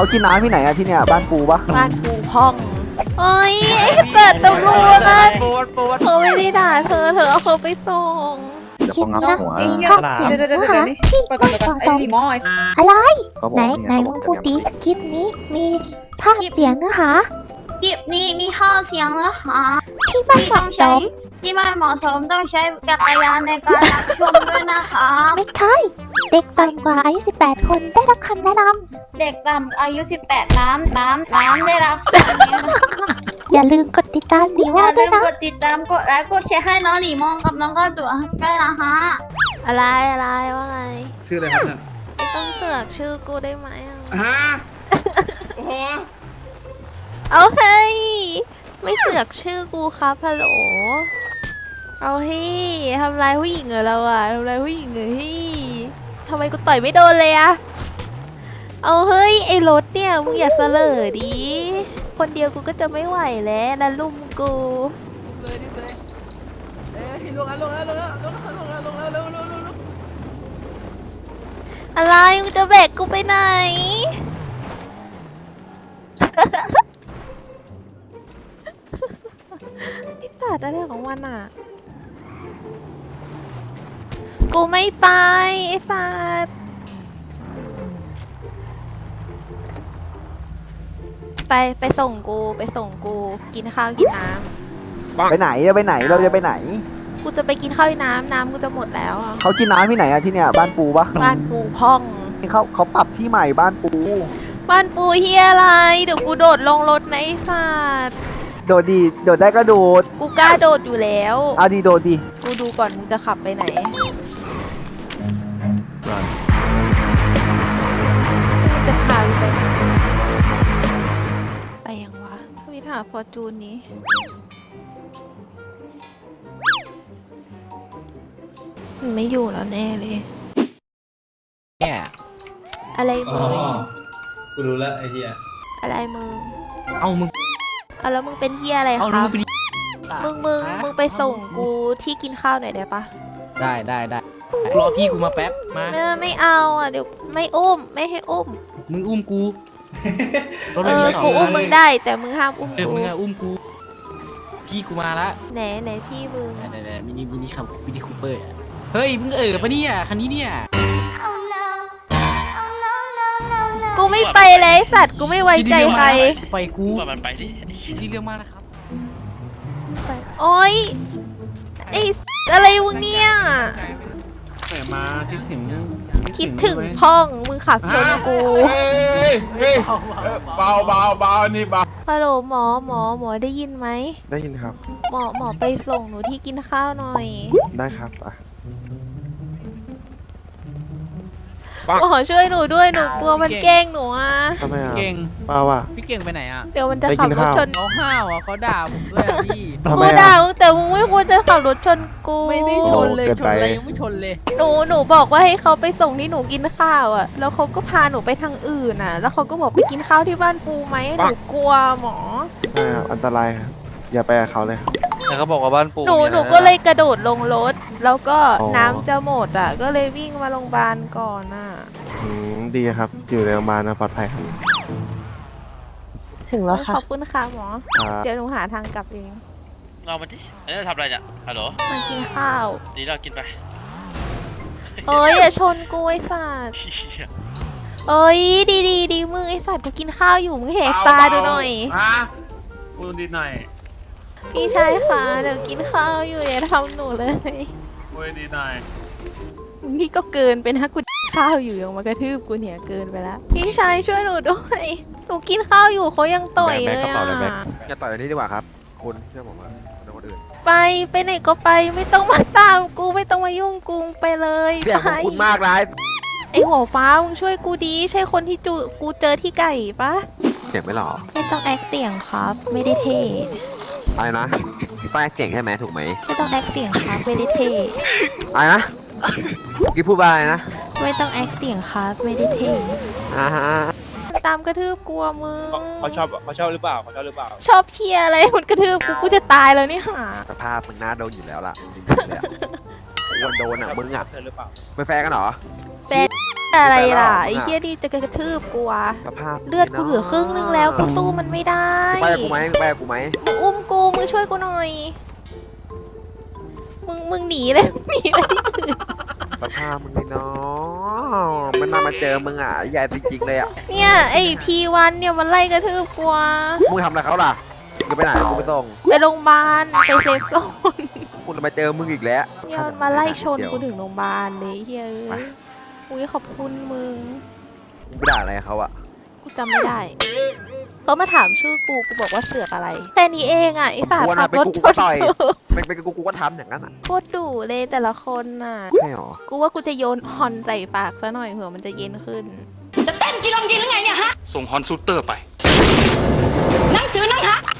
เขากินน้ำที่ไหนอะที่เนี่ยบ้านปูปะบ้านกูพ่องเอ้ยไอ้เกิดตำรวจอะปวดปวดเธอไม่ได้ด่าเธอเธอเอาเขาไปส่ง เดี๋ยวเขางับหัวไอ้เหี้ยภาคเสียงเดี๋ยวเดี๋ยวเนื้อเดี๋ยวหานี่ที่ไปก่อไม่นไปก่เหอนมาะไอ้สมลีมอยอะไร เขาบอกไหนว่าไหนมึงพูดดิคลิปนี้มีภาคเสียงเนื้อหาคลิปนี้มีข้อเสียงนะคะที่ไม่เหมาะสม ที่ไม่เหมาะสมต้องใช้จักรยานในการรับชมด้วยนะคะ ไม่ใช่ เด็กต่ำกว่าอายุ 18 คนได้รับคำแนะนเด็กต่ำอายุ 18 น้ำน้ำน้ำได้รับคำนี้นะคะำอย่าลืมกดติดตามดีอว่าย่าด้ลืวยมนะกดติดตามกดไลค์กดแชร์ให้น้องหลีมองกับน้องก็ตัวด้วยนะคะอะไรอะไรว่าไงชื่ออะไรครับเนี่ยไม่ต้องเสือกชื่อกูได้ไหมอะฮะโอ้โหเอาเฮ้ยไม่เสือกชื่อกูครับฮัลโหล เอาฮ้ยทำลายผู้หญิงเหรอเราอะทำลายผู้หญิงเหรอฮ้ยทำไมกูต่อยไม่โดนเลยอะเอาเฮ้ยไอ้รถเนี่ยมึงอย่าเสลอดิคนเดียวกูก็จะไม่ไหวแล้วนะลุมกูเลยดิเลยเอ้ยลงแล้วลงแล้วลงแล้วลงแล้วลงแล้วลงแล้วลงแล้วลงแล้วอะไรมึงจะแบกกูไปไหนไอ้สัตว์อะไรของมันอะ กูไม่ไป ไอ้สัตว์ไป ไปส่งกูไปส่งกูกินข้าวกินน้ไปไหนจะไปไหนเราจะไปไหนำกูจะไปกินข้าวกินน้ำน้ำกูจะหมดแล้วอะเขากินน้ำที่ไหนอะที่เนี่ยบ้านปูปะบ้านปูพ่อง เขาเขาปรับที่ใหม่บ้านปู บ้านปูเฮียอะไร เดี๋ยวกูโดดลงรถในะไอ้สัตว์โดดดีโดดได้ก็โดดกูกล้าโดดอยู่แล้ว เอาดีโดดดีกูดูก่อนมึงจะขับไปไหน จะพากูไปไหนไปยังวะวิถาฟอร์จูนนี้ มันไม่อยู่แล้วแน่เลย เนี่ยอะไรมึง กูรู้แล้วไอ้เหี้ยอะไรมึงเอามึงเอาแล้วมึงเป็นเฮียอะไรคเอารัมึบงไปดิมึงมึงมึงไปส่งกูที่กินข้าวหน่อยได้ปะได้ได้ได้ รอพี่กูมาแป๊บมาไม่ไม่เอาอะเดี๋ยวไม่อุ้มไม่ให้อุ้มมึงอุ้มกูรถเอไม่อมีสองกูอุ้มคันมึงได้ แต่มึงห้ามอุ้มเออกูมึงอะอุ้มกู พี่กูมาละไหนไหนพี่มึงไหนๆๆมินิมินิคับมินิคูเปอร์เฮ้ยมึงเออปะเนี่ยคันนี้เนี่ย กูไม่ไปเลยไอ้สัตว์กูไม่ไว้ใจใครไปกูว่ามันไปดิที่เรื่องมากนะครับ โอ๊ยไอ้สัตว์อะไรวะเนี่ย แต่มาคิดถึงคิดถึงพ่องมึงขับชนกูเฮ้ยเฮ้ยเบาเบาเบานี่เบาฮัลโหลหมอหมอหมอได้ยินไหมได้ยินครับ หมอหมอไปส่งหนูที่กินข้าวหน่อย ได้ครับอะ หมอช่วยหนูด้วยหนูกลัวมันแกล้งหนูอะทำไมอะเก่ง เปล่าว่ะ พี่เก่งไปไหนอะเดี๋ยวมันจะไปขักิบนรถข้าวชนเขาห้าวอะเขาด่าผมด้วยอะพี่ ทำกูไมด่าอะ มึงแต่มึงไม่ควรจะขับรถชนกูไม่ได้ชนเลยเกินชไปนอะไรยังไม่ชนเลย หนูหนูบอกว่าให้เขาไปส่งที่หนูกินข้าวอะ แล้วเขาก็พาหนูไปทางอื่นอะ แล้วเขาก็บอกไปกินข้าวที่บ้านปูไหมหนูกลัวหมอ ใช่ครับอันตรายครับอย่าไปกับเขาเลยครับ แต่เขาบอกว่าบ้านปู่หนูมีอะไรหนูก็เลยกระโดดลงรถ แล้วก็อ๋อ น้ำจะหมดอะ ก็เลยวิ่งมาโรงพยาบาลก่อนอะ อืมดีครับ อยู่ในโรงพยาบาลนะปลอดภัยครับถึงแล้วขค่ะอบคุณค่ะหมอ ครับเดี๋ยวหนูหาทางกลับเอง เรามาดิเอ้ยทำอะไรเนี่ย ฮัลโหลมากินข้าว ดีเรากินไปเอ้ยอย่าชนกูไอ้สัตว์เหี้ยเอ้ยดีดีดีมึงไอ้สัตว์กูกินข้าวอยู่มึงแหกตาดูหน่อยฮะพูดดีหน่อย พี่ชายคะเดี๋ยวกินข้าวอยู่อย่าทำหนูเลยพูดดีหน่อยนี่ก็เกินไปนะกูข้าวอยู่ยังมากระทืบกูเนี่ยเกินไปแล้วพี่ชายช่วยหนูด้วยหนูกินข้าวอยู่เขายังต่อยเลยอะอย่าต่อยอันนี้ดีกว่าครับ คุณเชื่อผมว่าคนคนอื่น ไปไปไหนก็ไปไม่ต้องมาตามกูไม่ต้องมายุ่งกูไปเลยเสียงของคุณมากนะไอหัวฟ้ามึงช่วยกูดี ใช่คนที่จูกูเจอที่ไก่ปะเสียงไม่หรอไม่ต้องแอคเสียงครับ ไม่ได้เท่ อะไรนะป้ายเสียงใช่ไหมถูกไหมไม่ต้องแอคเสียงครับไม่ได้เท่อะไรนะกี่พูดว่าอะไรนะไม่ต้องแอคเสียงครับไม่ได้เท่อ่าฮะมันตามกระทืบกลัวมึงเขาชอบเขาชอบหรือเปล่าเขาชอบหรือเปล่า ชอบเทียอะไรมันกระทืบกูกูจะตายแล้วเนี่ยหาสภาพมึงน่าโดนอยู่แล้วล่ะจริงๆเลยอะอ้วนโดนอะมึงอะเธอหรือเปล่าเป็นแฟนกันเหรอเป็น อะไรล่ะไปแล้วไอ้เฮียนี่จะกระทืบกูวะสภาพเลือดกูเหลือครึ่งนึงแล้วกูสู้มันไม่ได้ไปกับกูไหมไปกับกูไหมมึงอุ้มกูมึงช่วยกูหน่อย มึงมึงหนีเลยหนีไปที่อื่นสภาพมึงนี่เนาะมันน่ามาเจอมึงอะใหญ่จริงๆเลยอะเนี่ยไอ้พีวันเนี่ยมันไล่กระทืบกูวะมึงทำอะไรเขาล่ะมึงไปไหนกูไปส่งไปโรงพยาบาลไปเซฟโซนกูจะมาเจอมึงอีกแล้วเนี่ยมันมาไล่ชนกูถึงโรงพยาบาลเลยเฮ้ยเอ้ยอุ้ยขอบคุณมึง กูไปด่าอะไรเขาอะกูจำไม่ได้ เขามาถามชื่อกู กูบอกว่าเสือกอะไร แค่นี้เองอะไอ้ฝากูว่าขัน่ะบเป็นรถกูชกูก็นต่อยกูเป็นเป็นกูกูก็ทำอย่างนั้นอะโคตรดุเลยแต่ละคนน่ะ ใช่หรอกูว่ากูจะโยนฮอนใส่ปากซะหน่อยเผื่อมันจะเย็นขึ้น ส่งฮอนซูเตอร์ไปมี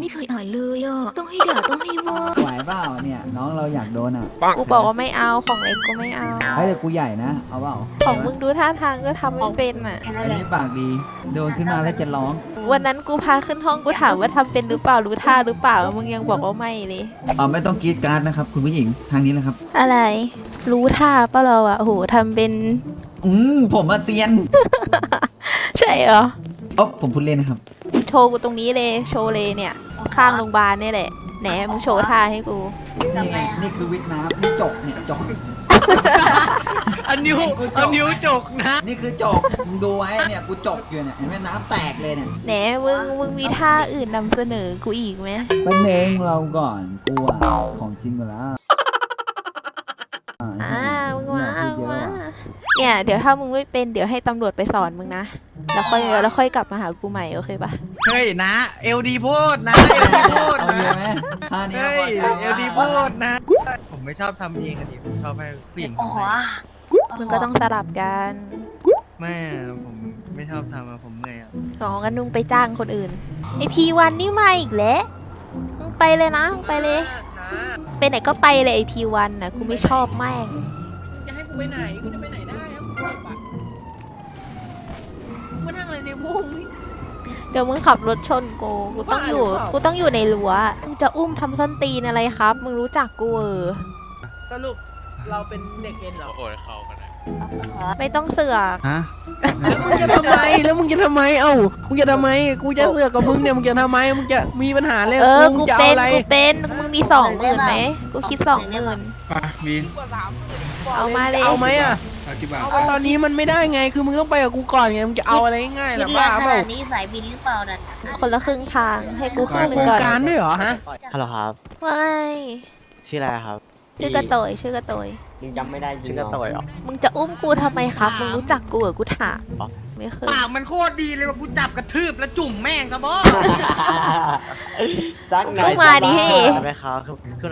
ไม่เคยอ่านเลยอะต้องให้ด่าต้องให้ว่าไหวเปล่าเนี่ยน้องเราอยากโดนอะกูบอกว่าไม่เอาของเล็กกูไม่เอา เฮ้ยแต่กูใหญ่นะเอาเปล่าของมึงดูท่าทางก็ทำไม่เป็นอะแค่นั้อันนแหละนี้ปากดี โดนขึ้นมาแล้วจะร้อง วันนั้นกูพาขึ้นห้องกูถามว่าทำเป็นหรือเปล่ารู้ท่าหรือเปล่ามึงยังบอกว่าไม่เลยอ๋อไม่ต้องกรีดการ์ดนะครับ คุณผู้หญิงทางนี้เลยครับ อะไร รู้ท่าปะเราอะโอ้โหทำเป็น อืมผมมาเซียนใช่เหรอโอ้ผมพูดเล่นนะครับ โชว์กูตรงนี้เลยโชว์เลยเนี่ย ข้างโรงพยาบาลเนี่ยแหละ แหนมึงโชว์ท่าให้กู นี่ไงนี่คือวิทย์น้ำนี่จกเนี่ยจก อันนิ้วอันนิ้วจกนะ นี่คือจกมึงดูไว้เนี่ยกูจกอยู่เนี่ยเห็นไหมน้ำแตกเลยเนี่ยแหนมึงมึงมีท่าอื่นนำเสนอกูอีกไหม แป๊บนึงเราก่อนกูอะของจริงกว่าแล้ว เนี่ยเดี๋ยวถ้ามึงไม่เป็นเดี๋ยวให้ตำรวจไปสอนมึงนะแล้วค่อยแล้วค่อยกลับมาหากูใหม่โอเคปะเฮ้ยนะเอลดีพูดนะเอลดีพูดเอาเยนะอะไหมท่านี้เฮ้ยพอใจเอลดีพูดนะ ผมไม่ชอบทำเองกันดิผมชอบให้ผู้หญิงโอ้โหทำมึงก็ต้องสลับกันแม่ผมไม่ชอบทำอะผมเหนื่อยอะสองกันนุ่งไปจ้างคนอื่นไอพีวันนี่มาอีกแล้วมึงไปเลยนะมึงไปเลย ไปไหนก็ไปเลยไอพีวันนะกูไม่ชอบแม่ง จะให้กูไปไหนกูจะไปไหนได้ครับกูแบบอะกูมานั่งอะไร ในมุ้งเดี๋ยวมึงขับรถชนกู กูต้องอยู่ว่าหรือเปล่ากูต้องอยู่ในรั้ว มึงจะอุ้มทำส้นตีนอะไรครับ มึงรู้จักกูเออสรุปเราเป็นเด็กเอ็นเหรอโอ้ยเข้ากันเลยไม่ต้องเสือกฮะมึงจะทำไม แล้วมึงจะทำไม เอ้า มึงจะทำไม กูจะเสือกกับมึงเนี่ย มึงจะทำไม มึงจะมีปัญหาเลยเออมึกูงจะเป็เอานอะไรกูเป็น มึงมีสองหมื่นไหม กูคิดสองหมื่นมามีนเอามาเลย เอาไหมอะ เอากี่บาทเอาตอนนี้มันไม่ได้ไงคือมึงต้องไปกับกูก่อนไงมึงจะเอาอะไรง่ายๆคิล่ะดแรบ้างขเปล่านาดนี้สายบินหรือเปล่าน่ะคนละครึ่งทางให้กูครึ่งหนึ่โครงงก่อนการด้วยเหรอฮะฮัลโหลครับว่าไงชื่ออะไรครับชื่อกระโตยชื่อกระโตยยังจำไม่ได้ชื่อกระต่อยเหรอมึงจะอุ้มกูทำไมครับมึงรู้จักกูเหรอกูถามอ๋อไม่เคยปากมันโคตรดีเลยว่ากูจับกระทืบแล้วจุ่มแม่งซะบอจักมึงก็มาดิเฮ้ได้ไหมครับ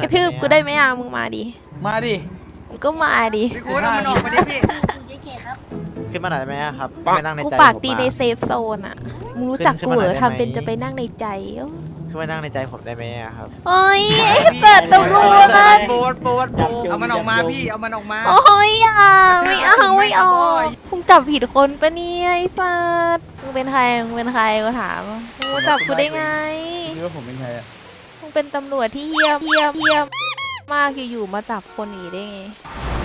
กระทืบกูได้ไหมอะมึงมาดิมาดิมึง ก็มาดิ พี่กูเอามันออกมาดิพี่เจ๊ๆครับขึ้นมาหน่อยได้ไหมครับไปนั่งในกูใจปากผมดีอะในเซฟโซนอะ มึงรู้จักกูเหรอขึ้นมาหน่อยได้ไหมทำเป็นจะไปนั่งในใจเอ้าขึ้นมานั่งในใจผมได้ไหมอะครับโอ้ยไอ้เกิดตำรวจปวดปวดปวดเอามันออกมาพี่เอามันออกมา โอ้ยอะไม่เอาไม่เอามึงจับผิดคนปะเนี่ยไอ้สัสมึงเป็นใครมึงเป็นใครกูถามมึงมาจับกูได้ไง คิดว่าผมเป็นใครอะมึงเป็นตำรวจที่เยี่ยมเยี่ยมเยี่ยม มากอยู่ๆมาจับคนหนีได้ไง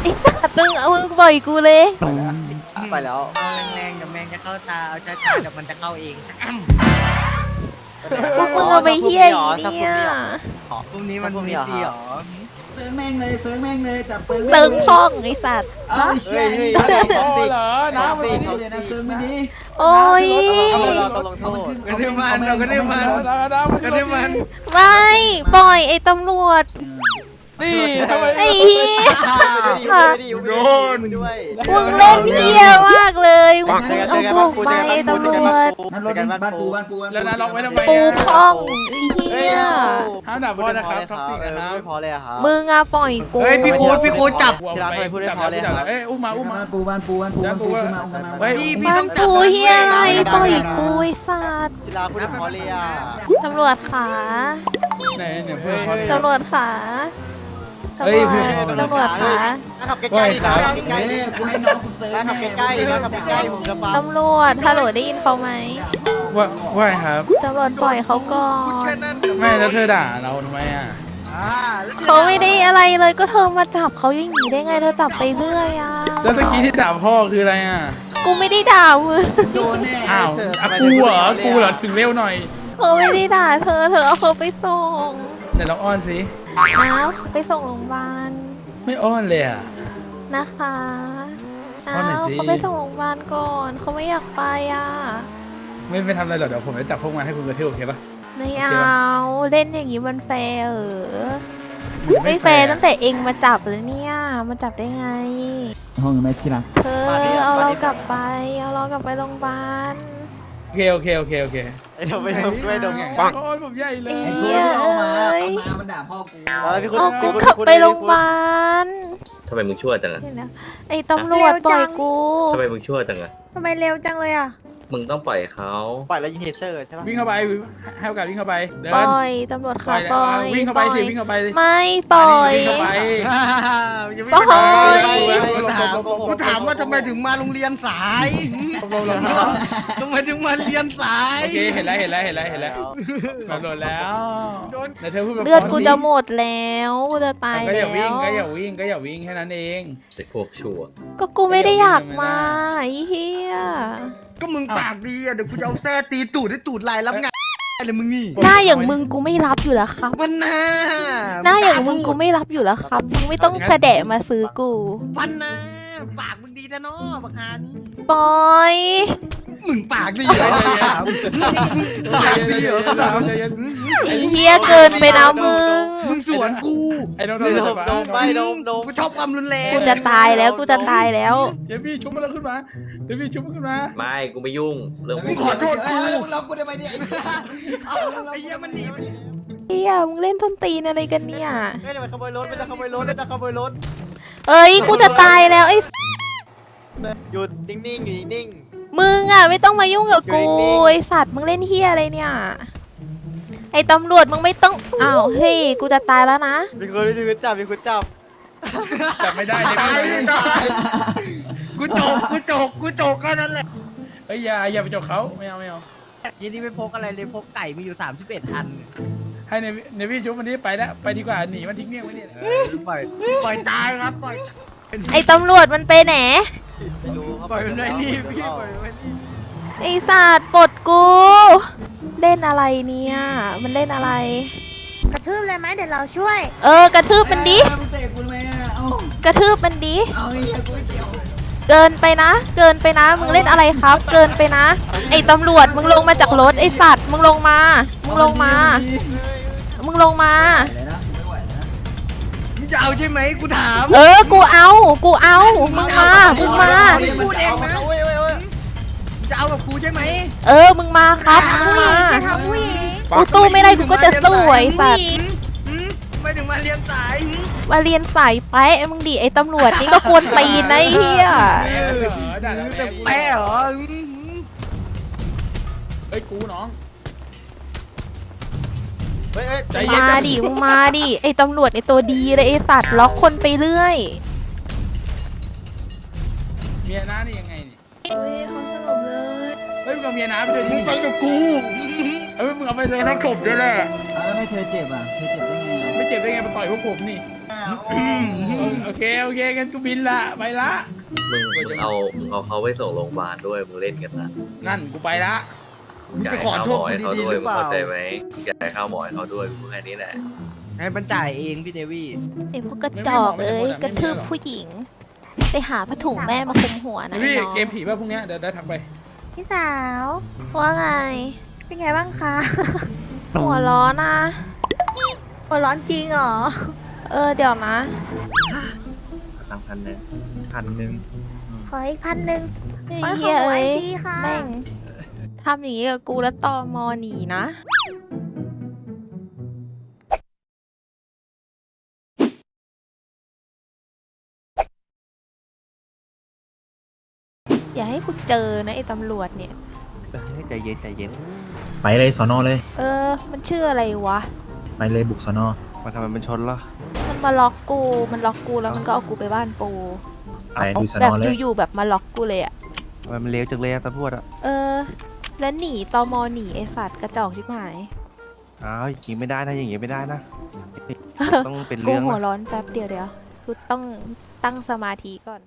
ไอ้สัตว์มึงเอามึงปล่อยกูเลยไปแล้วเอาแรงๆเดี๋ยวแมงจะเข้าตา เอาช้าๆเดี๋ยวมันจะเข้าเองพวกมึงเอาไปเฮียอีเนี่ยพรุ่งนี้มันนิดเดียวเซิร์งแม่งเลยเซิร์งแม่งเลยจับเซิร์งเติงพ่องไอ้สัตว์เอาไอ้เชี่ยนี่เฮ้ยเฮ้ยน้ำเหรอน้ำมันนี่เลยนะเซิร์งไม่ดีโอ้ยเราต้องลงโทเอามันษขึ้นกระทืบมันเอากระทืบมันกระทืบมันไม่ปล่อยไอ้ตำรวจ นี่ทำไมไอ้เฮียโดนด้วยมึงเล่นเฮียมากเลยมึงเอากูไปไอ้ตำรวจนั่นรถนี่บ้านปูบ้านปูบ้านปูแล้วนะล็อกไว้ทำไมปูพ่องไอ้เฮียห้ามด่าพ่อนะครับท็อกซิกนะครับไม่พอเลยอะครับมึงอะปล่อยกูเฮ้ยพี่คูดพี่คูดจับที่ร้านทำไมพูดไม่พอเลยครับเอ้ยอุ้มมาอุ้มมาบ้านปูบ้านปูบ้านปูบ้านปูขึ้นมาขึ้นมาเฮ้ยพี่พี่บ้านกูเฮียอะไรปล่อยกูไอ้สัตว์ที่ร้านพูดไม่พอเลยอะตำรวจขาไหนเนี่ยเพื่อนเขาตำรวจขา ตำเฮ้รยวเพื่อนจตำรวจขาขับใกล้ๆดิครับใกล้เฮ้ยๆกูให้น้องกูเซิร์งขับแน่ใกล้ๆดิขับใกล้ๆผมจะฟังตำรวจฮัลโหลได้ยินเขาไหมว่าว่าครับ ตำรวจปล่อยเขาก่อนไม่แล้วเธอด่าเราทำไมอะเขาไม่ได้อะไรเลยก็เธอมาจับเขาอย่างนี้ได้ไงเธอจับไปเรื่อยอะแล้วสกี้ที่ด่าพ่อคืออะไรอะกูไม่ได้ด่ามึงโดนแน่อ้าวอะกูเหรอกูเหรอถึงเร็วหน่อยเขาไม่ได้ด่าเธอเธอเอาเขาไปส่งไหนลองอ้อนสิ นะเขาไปส่งโรงพยาบาลไม่อ้อนเลยอะ นะคะว่าหน่อยอ้าวสิ เขาไปส่งโรงพยาบาลก่อน เขาไม่อยากไปอะ ไม่ไม่ทำอะไรหรอกเดี๋ยวผมจะจับพวกมันให้คุณกระทืบโอเคปะ ไม่โอเคเอา ปะ เล่นอย่างนี้มันแฟร์เหรอไม่แฟร์ตั้งแต่เองมาจับแล้วเนี่ย มาจับได้ไงห้องแม่ที่รักเธอเอาเรากลับไป เอาเรากลับไปโรงพยาบาลโอ เคโอเคโอเคโอเคไอ้ดมไม่ดมไม่ดมปังอ้อนผมใหญ่เลยไอ้เหี้กูยที่เอามาเอ้ยเอามามันด่าพ่อกูเออพี่คุณ เอากูพี่คุณขับไปพี่คุณโรงพยาบาลทำไมมึงชั่วจังอะเดี๋ยวนะไอ้ตำรวจปล่อยกูทำไมมึงชั่วจังอะทำไมเร็วจังเลยอะ มึงต้องปล่อยเขาปล่อยแล้วยิงเฮเซอร์ใช่ปะวิ่งเข้าไปให้โอกาสวิ่งเข้าไปเดินปล่อยตำรวจปค่ะล่อยปล่อยวิ่งเข้าไปล่สิอยวิ่งเข้าไปไม่ปล่อยวิ่งเข้าไปปล่อยกูถามว่าทำไมถึงมาโรงเรียนสายทำไมถึงมาเรียนสายโอเคเห็นแล้วเห็นแล้วเห็นแล้วเห็นแล้วโดนแล้วไหนเธอพูดแบบเลือดกูจะหมดแล้วกูจะตายก็อแล้ย่าวิ่งวก็อย่าวิ่งก็อย่าวิ่งแค่นั้นเองเด็กพวกชั่วก็กูไม่ได้อยากมาไอ้เฮีย ก็มึงปากดีอะเดี๋ยวกูจะเอาแส้ตีตูดให้ตูดลายรับงานเลยมึงนี่หน้าอย่างมึงกูไม่รับอยู่แล้วครับ วันหน้าหน้าอย่างมึงกูไม่รับอยู่แล้วครับมึงไม่ต้องกระแดะมาซื้อกู วันหน้าปากมึงดีนะเนาะบักฮานี่ปล่อย มึงปากดีเหรอถามปากดีเหรอถามไอ้เฮียเกินไปนะมึง มึงสวนกูไอ้น้องไม่โดดนมดมไม่ดมดมกูชอบความรุนแรงกูจะตายแล้วกูจะตายแล้ว เดี๋ยวพี่ชุบมันขึ้นมาเดี๋ยวพี่ชุบมันขึ้นมาไม่กูไม่ยุ่งเรื่องไม่มึงขอโทษกูเรากูได้ไปเนี่ยไอ้เหี้ยเอาไอ้เหี้ยมันหนีเฮียมึงเล่นต้นตีนอะไรกันเนี่ยไม่ได้มาขโมยรถไม่ได้ขโมยรถไม่ได้ขโมยรถเอ้ยกูจะตายแล้วไอ้หยุดนิ่งๆอยู่นิ่ง มึงอะไม่ต้องมายุ่งกับกูอยู่นิ่งๆไอสัตว์มึงเล่นเฮียอะไรเนี่ย ไอตำรวจมึงไม่ต้องอ้าวเฮ้ยกูจะตายแล้วนะๆมีคนมีคนจับมีคนจับจับไม่ได้เลยพี่กูโจกกูโจกกูโจกแค่นั้นแหละเอ้ยอย่าอย่าไปจบเขาไม่เอาไม่เอายี่นี่ไม่พกอะไรเลยพกไก่มีอยู่ 31 อัน ให้ในในพี่ชุบมันนี้ไปแล้วไปดีกว่าหนีมันทิ้งเมี่ยงไว้เนี่ยปล่อยปล่อยตายครับปล่อยไอตำรวจมันไปไหน ไม่รู้ครับปล่อยมันไว้นี่พี่ปล่อยมันไว้นี่ไอสัตว์ปลดกู เล่นอะไรเนี่ย มันเล่นอะไร กระทืบเลยไหมเดี๋ยวเราช่วย เออกระทืบมันดิ เอ้ยมึงเตะกูทำไมอะเอากระทืบมันดิ เอาไอ้เหี้ยกูไม่เกี่ยวเกินไปนะ เกินไปนะ มึงเล่นอะไรครับ เกินไปนะ ไอตำรวจมึงลงมาจากรถไอสัตว์ มึงลงมา มึงลงมา มึงลงมาไจะเอาใช่ไหมกูถามเออ กูเอา กูเอา มึงมา มึงมา พูดเองนะจะเอากับกูใช่ไหมเออ มึงมาครับ มึงมา จะทำผู้หญิงกูสู้ไม่ได้กูก็จะสู้ไอ้สัตว์ไม่ถึงมาเรียนสายมาเรียนสายไปะมึงดิไอ้ตำรวจนี่ก็กวนตีนนะไอ้เฮียด่าแล้วจะแป้เหรอเฮ้ยกูน้อง เฮ้ยใจเย็นมาดิมึงมาดิไอ้ตำรวจไอ้ตัวดีเลยไอ้สัตว์ล็อกคนไปเรื่อยเมียน้านี่ยังไงนี่เฮ้ยเขาสลบเลยเฮ้ยมึงเอาเมียน้าไปด้วยดิไปกับกูเฮ้ยมึงเอาไปเลยต้องจบด้วยแหละเอาแล้วไม่เธอเจ็บอะเธอเจ็บได้ไงอะไม่เจ็บได้ไงมาต่อยพวกผมนี่โอเคโอเคกันกูบินละไปละมึงมึงเอามึงเอาเขาไปส่งโรงพยาบาลด้วยมึงเล่นกันนะนั่นกูไปละ มึงจ่ายค่าหมอให้เขาด้วยมึงเข้าใจไหมมึงจ่ายค่าหมอให้เขาด้วยมึงแค่นี้แหละ ให้มันจ่ายเองพี่เดวี่ไอ้พวกกระจอกเอ้ยกระทืบผู้หญิง ไปหาผ้าถุงแม่มาคลุมหัวนะพี่ไอ้น้องเกมผีป่ะพวกเนี้ยเดี๋ยวได้ทักไป พี่สาว ว่าไง เป็นไงบ้างคะ หัวร้อนนะหัวร้อนจริงเหรอ เออเดี๋ยวนะ ตั้งพันหนึงพันหนึ่งขออีกพันหนึ่งไอ้ขอเฮียขโมเอ้ยดีค่ะแม่ง ทำอย่างนี้กับกูแล้วตอมอหนีนะ อย่าให้กูเจอนะไอ้ตำรวจเนี่ยใจเย็นใจเย็น ไปเลยสอนอเลย เออ มันชื่ออะไรวะ ไปเลยบุกสอนอมาทำไมมันชนล่ะ มันมาล็อกกู มันล็อกกูแล้วมันก็เอากูไปบ้านปู ไปดูสอแบนบอเลยอยู่ๆแบบมาล็อกกูเลยอะ ทำไมมันเลี้ยวจังเลยอะตำรวจอะเออ แล้วหนีตอมอหนีไอสัตว์กระจอกชิบหาย อ้าวอย่างงี้ไม่ได้นะอย่างงี้ไม่ได้นะ ต้องเป็นกูเรื่องหัวนะ ร้อนแป๊บเดียวเดียวกูต้องตั้งสมาธิก่อน